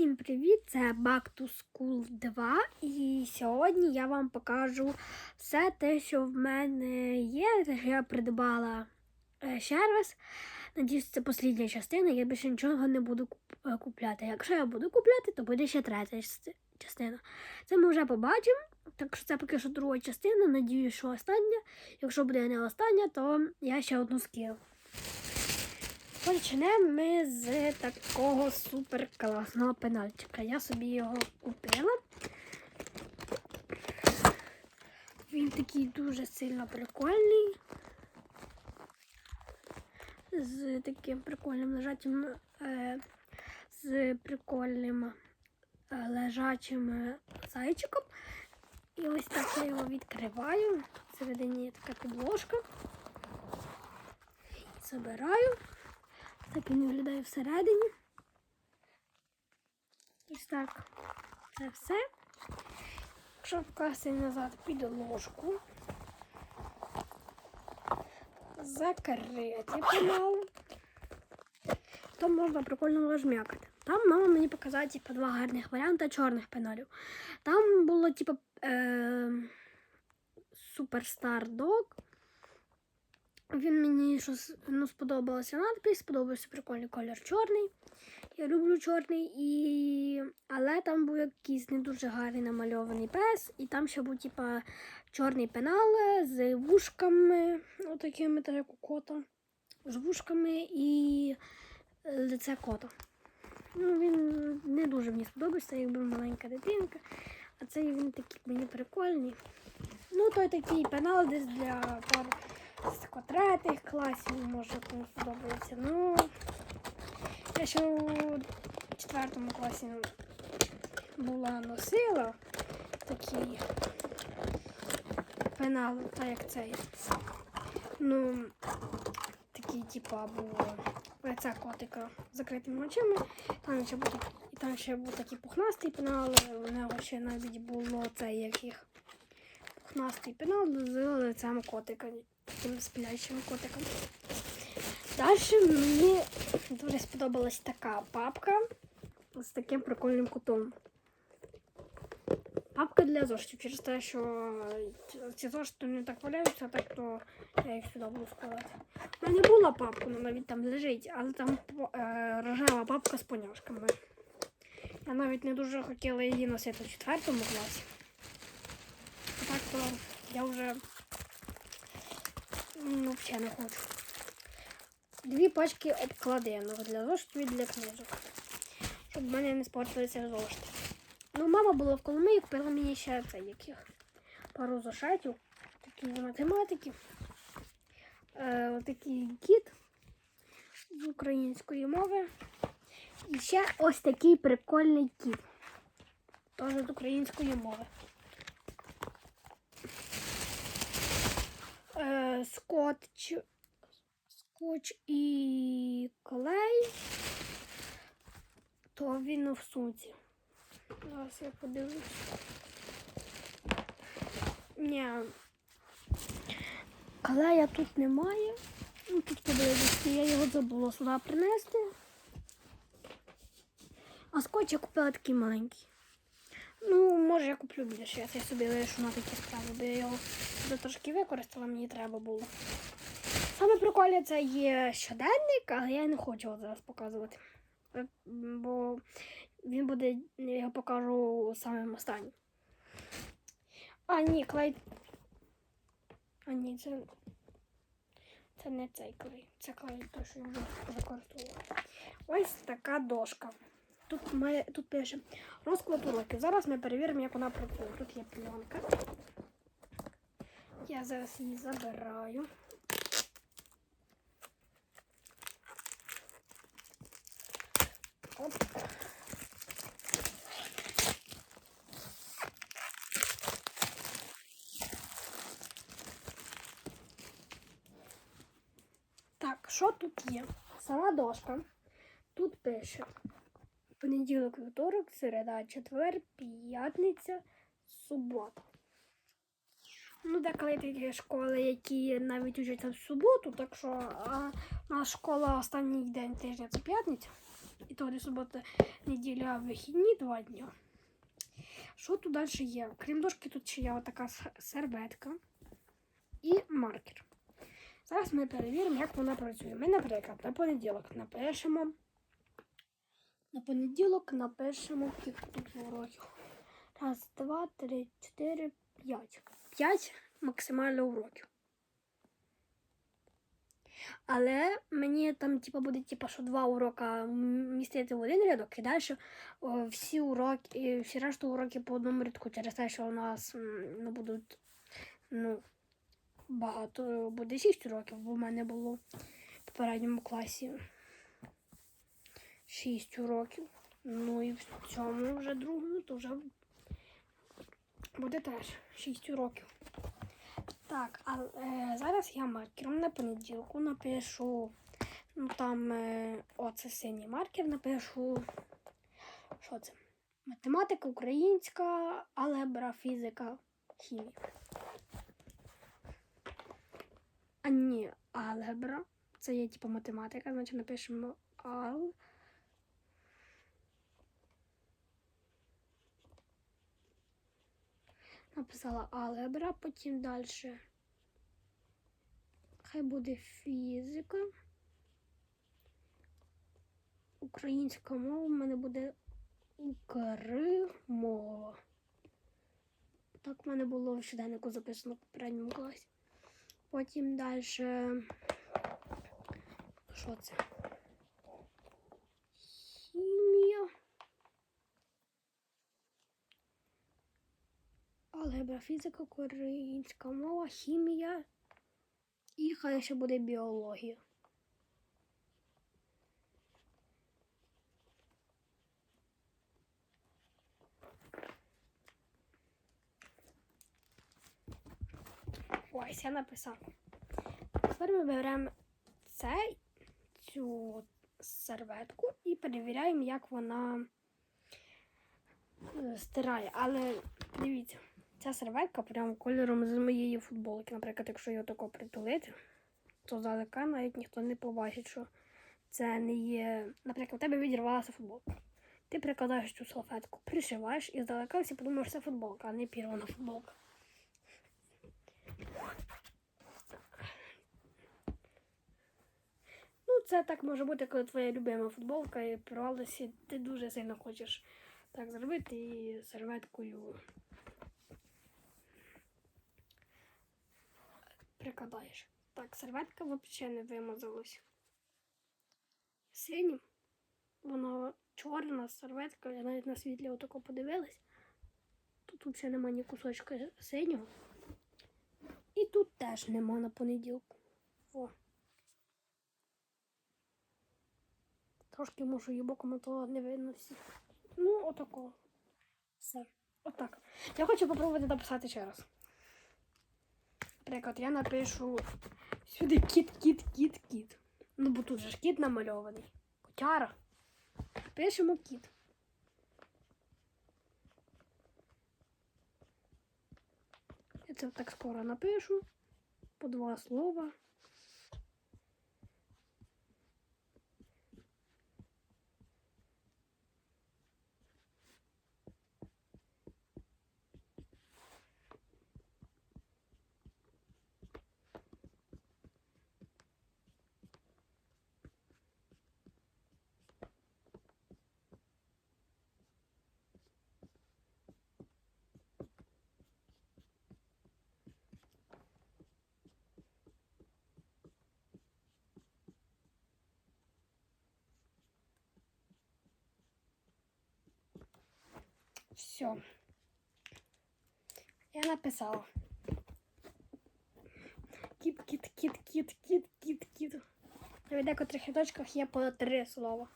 Всім привіт! Це Back to School 2. І сьогодні я вам покажу все те, що в мене є. Те, що я придбала е, ще. Надіюсь, це послідня частина, я більше нічого не буду е, купляти. Якщо я буду купляти, то буде ще третя частина. Це ми вже побачимо. Так що це поки що друга частина. Надіюсь, що остання. Якщо буде не остання, то я ще одну скину. Почнемо ми з такого супер класного пенальчика. Я собі його купила. Він такий дуже сильно прикольний. З таким прикольним лежачим, е, з прикольним е, лежачим е, зайчиком. І ось так я його відкриваю. Всередині є така підложка. Забираю. Так він виглядає всередині. Ось так. Це все. Якщо вкласти назад під ложку, закрити пенал, то можна прикольно розм'якати. Там мама мені показала типу, два гарних варіанти чорних пеналів. Там було типу е- Superstar Dog. Він мені щось ну, сподобалася надпись, сподобався прикольний колір чорний. Я люблю чорний, і... але там був якийсь не дуже гарний намальований пес, і там ще був типа чорний пенал з вушками, отакими, так як у кота, з вушками і лице кота. Ну, він не дуже мені сподобався, якби маленька дитинка. А цей він такий мені прикольний. Ну, той такий пенал десь для пар з тако третіх класів, може комусь сподобається. Ну, я ще у четвертому класі була носила такі пенали, так як цей. Ну, такий, типа, було лице котика з закритими очима. Там ще був, і там ще був такий пухнастий пенал, у нього ще навіть було цей яких пухнастий пенал з лицем котика, таким сплячим котиком. Далі мені дуже сподобалась така папка з таким прикольним кутом. Папка для зошитів, через те, що ці зошити не так валяються, так то я їх сюди буду складати. У мене була папка, вона навіть там лежить, але там е, рожева папка з поняшками. Я навіть не дуже хотіла її носити в четвертому класі. Так то я вже ну, взагалі не хочу. Дві пачки обкладинок для зошитів і для книжок. Щоб в мене не спортилися зошити. Ну, мама була в Коломиї, купила мені ще це яких пару зошитів, такі математики. Е, такий кіт з української мови. І ще ось такий прикольний кіт. Теж з української мови. Е, скотч, скотч і клей, то він в сумці. Зараз я подивлюсь. Ні. Клея тут немає. Ну, тут подивитися, я його забула сюди принести. А скотч я купила такий маленький. Ну, може я куплю більше, я це собі лишу на такі справи, бо я його трошки використала, мені треба було. Саме прикольне це є щоденник, але я не хочу його зараз показувати. Е, Бо він буде, я його покажу самим останнім. А, ні, клей. А ні, це. Це не цей клей. Це клей, той, що я вже використовувала. Ось така дошка. Тут має, тут пише розклад уроків. Зараз ми перевіримо, як вона працює. Тут є пленка. Я зараз її забираю. Оп. Так, що тут є? Сама дошка. Тут пише понеділок, вівторок, середа, четвер, п'ятниця, субота. Ну, деколи такі школи, які навіть учаться в суботу, так що а, наша школа останній день тижня це п'ятниця. І тоді субота, неділя, вихідні два дні. Що тут далі є? Крім дошки, тут ще є така серветка і маркер. Зараз ми перевіримо, як вона працює. Ми, наприклад, на понеділок напишемо. На понеділок напишемо скільки тут уроків. Раз, два, три, чотири, п'ять. П'ять максимально уроків. Але мені там типу, буде типу, що два урока містити в один рядок, і далі всі уроки, всі решту уроки по одному рядку через те, що у нас ну, будуть ну, багато, буде шість уроків, бо в мене було в попередньому класі шість уроків. Ну і в цьому вже другому то вже буде теж шість уроків. Так, а е, зараз я маркером на понеділку напишу. Ну там е, оце синій маркер напишу. Що це? Математика, українська, алгебра, фізика, хімія. А ні, алгебра. Це є типу математика, значить напишемо ал. Написала алгебра, потім далі. Хай буде фізика. Українська мова в мене буде Укрмова. Так в мене було в щоденнику записано в попередньому класі. Потім далі. Що це? Хімія. Алгебра, фізика, українська мова, хімія і хай ще буде біологія. Ось я написав. Тепер ми беремо цей, цю серветку і перевіряємо, як вона е, стирає. Але дивіться, ця серветка прям кольором з моєї футболки. Наприклад, якщо її тако притулити, то здалека навіть ніхто не побачить, що це не є. Наприклад, у тебе відірвалася футболка. Ти прикладаєш цю салфетку, пришиваєш і здалека всі подумаєш, що це футболка, а не пірвана футболка. Ну, це так може бути, коли твоя любима футболка і порвалася, ти дуже сильно хочеш так зробити і серветкою прикладаєш. Так, серветка взагалі не вимазалась. Синім. Вона чорна серветка, я навіть на світлі отако подивилась. Тут взагалі немає ні кусочка синього. І тут теж нема на понеділку. О. Трошки можу її боком, а то не видно всі. Ну, отако. Все. Отак. Я хочу попробувати написати ще раз. Наприклад, я напишу сюди кіт, кіт, кіт, кіт. Ну, бо тут же ж кіт намальований. Котяра. Пишемо кіт. Я це так скоро напишу. По два слова. Все. Я написала. Кіт, кіт, кіт, кіт, кіт, кіт, кіт. В декотрих рядочках є по три слова.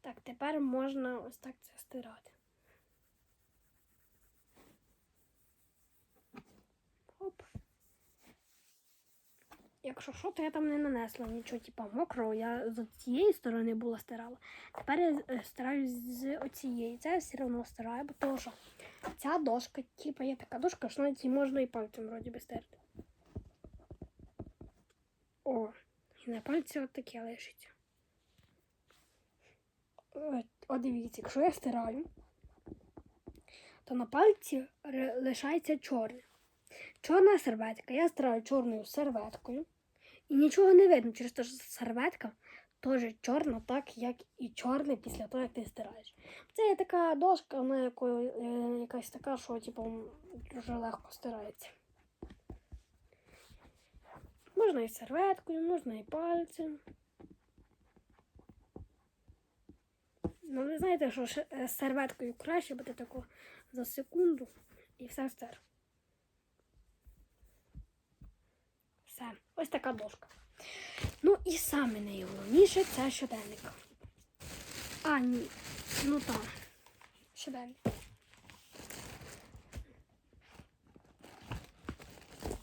Так, тепер можна ось так це стирати. Оп. Якщо що, то я там не нанесла нічого, типа мокрого. Я з цієї сторони була стирала. Тепер я е, стараюсь з оцієї. Це я все одно стираю, бо того, ця дошка, типа є така дошка, що її можна і пальцем вроді би стерти. О, і на пальці от таке лишиться. От дивіться, якщо я стираю, то на пальці лишається чорне. Чорна серветка. Я стираю чорною серветкою. І нічого не видно через те, що серветка теж чорна, так як і чорне після того, як ти стираєш. Це є така дошка, вона якою, е, якась така, що типу, дуже легко стирається. Можна і серветкою, можна і пальцем. Ну, ви знаєте, що е, з серветкою краще буде тако за секунду і все стер. Все, ось така дошка. Ну і саме найголовніше це щоденник. А, ні. Ну так. Щоденник.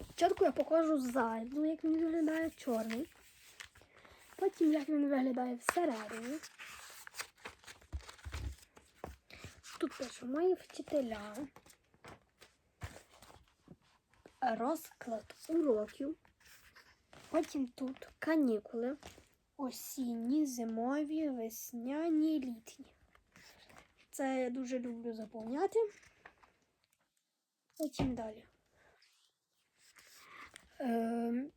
Спочатку я покажу ззаду, як він виглядає чорний. Потім як він виглядає всередині. Тут пишу мої вчителя. Розклад уроків. Потім тут канікули. Осінні, зимові, весняні, літні. Це я дуже люблю заповняти. Потім далі. Ем,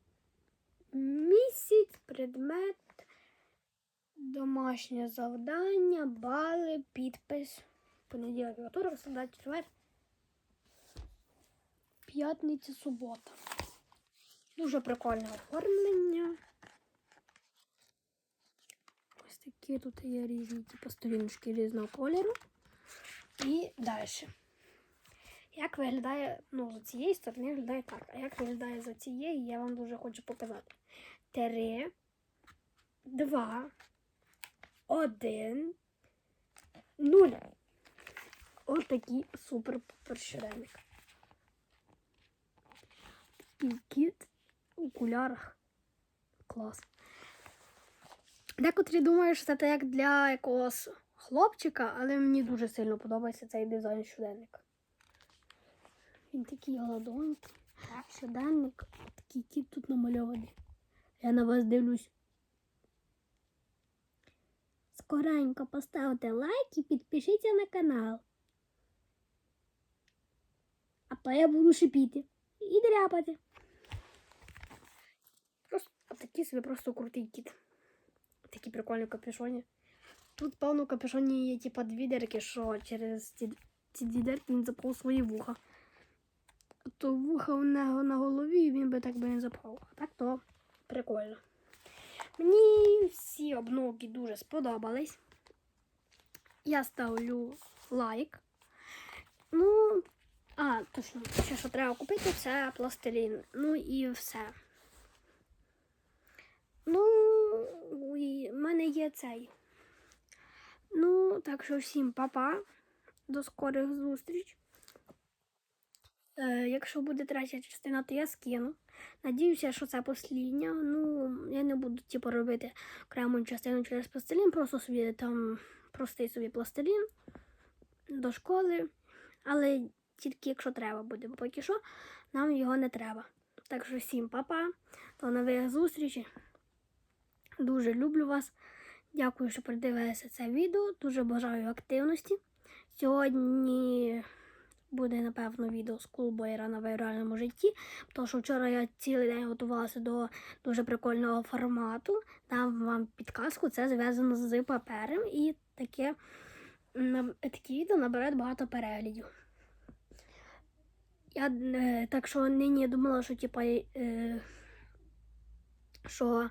місяць, предмет, домашнє завдання, бали, підпис. Понеділок, вівторок, середа, четвер. П'ятниця, субота. Дуже прикольне оформлення. Ось такі тут є різні типу, сторіночки різного кольору. І далі. Як виглядає, ну, з цієї сторони виглядає так. А як виглядає за цієї, я вам дуже хочу показати. Три, два, один, нуль. Ось такий супер-пупер щоденник. І кіт окулярах. Клас. Декотрі думають, що це як для якогось хлопчика, але мені дуже сильно подобається цей дизайн щоденника. Він такий гладонький. Щоденник. Такий кіт тут намальований. Я на вас дивлюсь. Скоренько поставте лайк і підпишіться на канал. А то я буду шипіти і дряпати. Такий собі просто крутий кіт. Такі прикольні капюшоні. Тут, певно, в капюшоні є типа дві дірки, що через ці, ці дві дірки він запав свої вуха. То вуха у нього на голові, і він би так би не запав. А так то прикольно. Мені всі обновки дуже сподобались. Я ставлю лайк. Ну, а, точно, ще що треба купити, це пластилін. Ну і все. Ну, в мене є цей. Ну, так що всім па-па. До скорих зустріч. Е, якщо буде третя частина, то я скину. Надіюся, що це послідня. Ну, я не буду типу, робити окрему частину через пластилін, просто собі там простий собі пластилін до школи. Але тільки якщо треба буде, бо поки що нам його не треба. Так що всім па-па, до нових зустрічей. Дуже люблю вас. Дякую, що придивилися це відео. Дуже бажаю активності. Сьогодні буде, напевно, відео з кулбойера на віральному житті. Тому що вчора я цілий день готувалася до дуже прикольного формату. Дам вам підказку, це зв'язано з папером. І таке, такі відео набирають багато переглядів. Я е, так що нині думала, що типа. Е, що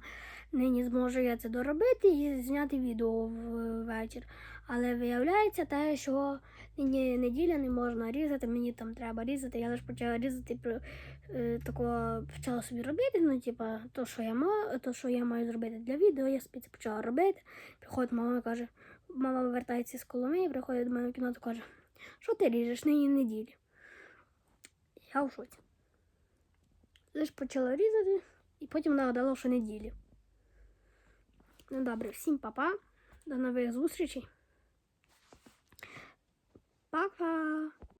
нині зможу я це доробити і зняти відео ввечір. Але виявляється те, що нині неділя не можна різати, мені там треба різати. Я лише почала різати, е, такого почала собі робити. Ну, типа, то, що я маю, то, що я маю зробити для відео, я собі це почала робити. Приходить мама каже, мама вертається з Коломиї, приходить до мене в кімнату каже, що ти ріжеш нині неділі? Я в шоці. Лише почала різати. І потім нагадала, що неділі. Ну добре, всім па-па. До нових зустрічей. Па-па!